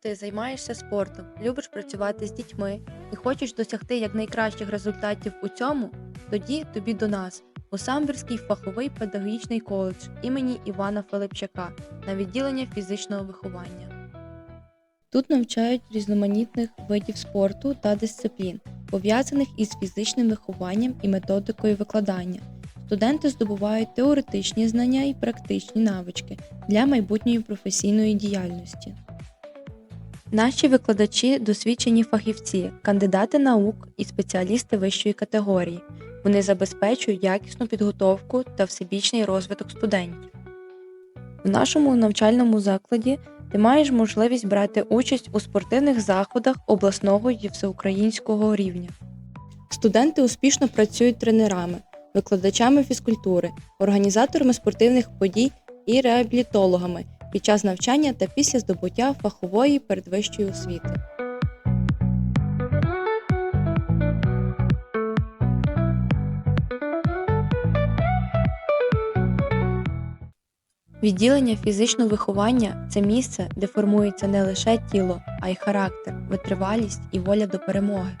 ти займаєшся спортом, любиш працювати з дітьми і хочеш досягти якнайкращих результатів у цьому, тоді тобі до нас у Самбірський фаховий педагогічний коледж імені Івана Филипчака на відділення фізичного виховання. Тут навчають різноманітних видів спорту та дисциплін, пов'язаних із фізичним вихованням і методикою викладання. Студенти здобувають теоретичні знання і практичні навички для майбутньої професійної діяльності. Наші викладачі досвідчені фахівці, кандидати наук і спеціалісти вищої категорії. Вони забезпечують якісну підготовку та всебічний розвиток студентів. В нашому навчальному закладі ти маєш можливість брати участь у спортивних заходах обласного і всеукраїнського рівня. Студенти успішно працюють тренерами, викладачами фізкультури, організаторами спортивних подій і реабілітологами під час навчання та після здобуття фахової передвищої освіти. Відділення фізичного виховання це місце, де формується не лише тіло, а й характер, витривалість і воля до перемоги.